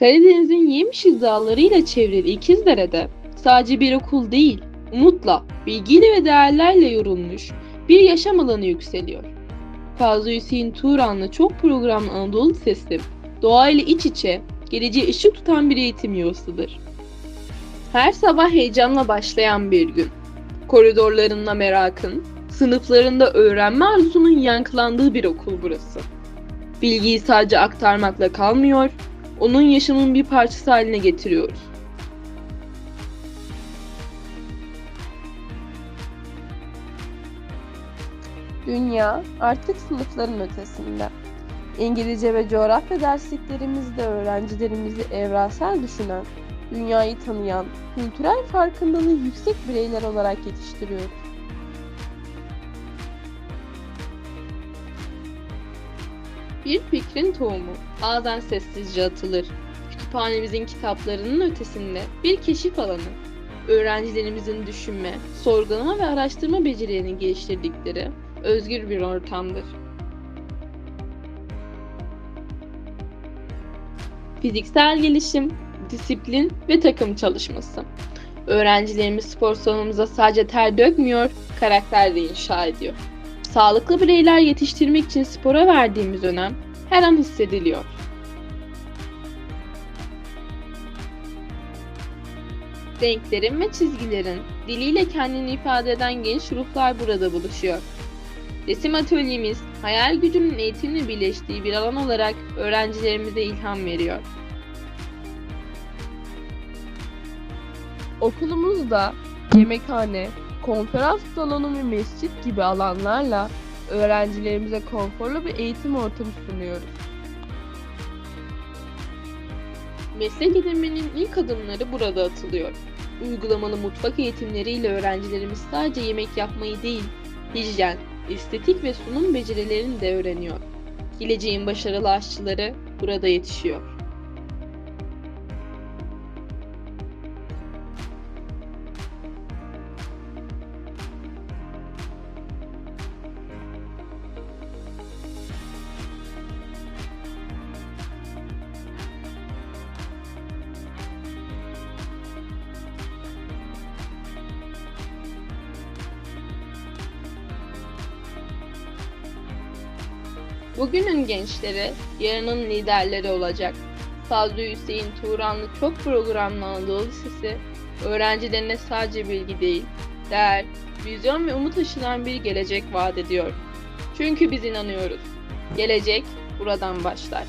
Karadeniz'in Yemişil dağlarıyla çevrili İkizdere'de sadece bir okul değil, umutla, bilgiyle ve değerlerle yorulmuş bir yaşam alanı yükseliyor. Fazıl Hüseyin Turan'la çok programlı Anadolu Lisesi, doğayla iç içe, geleceğe ışık tutan bir eğitim yuvasıdır. Her sabah heyecanla başlayan bir gün. Koridorlarında merakın, sınıflarında öğrenme arzusunun yankılandığı bir okul burası. Bilgiyi sadece aktarmakla kalmıyor, onun yaşamın bir parçası haline getiriyoruz. Dünya artık sınıfların ötesinde. İngilizce ve coğrafya dersliklerimizde öğrencilerimizi evrensel düşünen, dünyayı tanıyan, kültürel farkındalığı yüksek bireyler olarak yetiştiriyoruz. Bir fikrin tohumu bazen sessizce atılır. Kütüphanemizin kitaplarının ötesinde bir keşif alanı. Öğrencilerimizin düşünme, sorgulama ve araştırma becerilerini geliştirdikleri özgür bir ortamdır. Fiziksel gelişim, disiplin ve takım çalışması. Öğrencilerimiz spor salonumuza sadece ter dökmüyor, karakter de inşa ediyor. Sağlıklı bireyler yetiştirmek için spora verdiğimiz önem her an hissediliyor. Renklerin ve çizgilerin diliyle kendini ifade eden genç ruhlar burada buluşuyor. Resim atölyemiz, hayal gücünün eğitimle birleştiği bir alan olarak öğrencilerimize ilham veriyor. Okulumuzda yemekhane, konferans salonu ve mescit gibi alanlarla öğrencilerimize konforlu bir eğitim ortamı sunuyoruz. Meslek edinmenin ilk adımları burada atılıyor. Uygulamalı mutfak eğitimleriyle öğrencilerimiz sadece yemek yapmayı değil, hijyen, estetik ve sunum becerilerini de öğreniyor. Geleceğin başarılı aşçıları burada yetişiyor. Bugünün gençleri yarının liderleri olacak. Fazlı Hüseyin Turanlı çok programlı Anadolu Lisesi öğrencilerine sadece bilgi değil, değer, vizyon ve umut aşılan bir gelecek vaat ediyor. Çünkü biz inanıyoruz. Gelecek buradan başlar.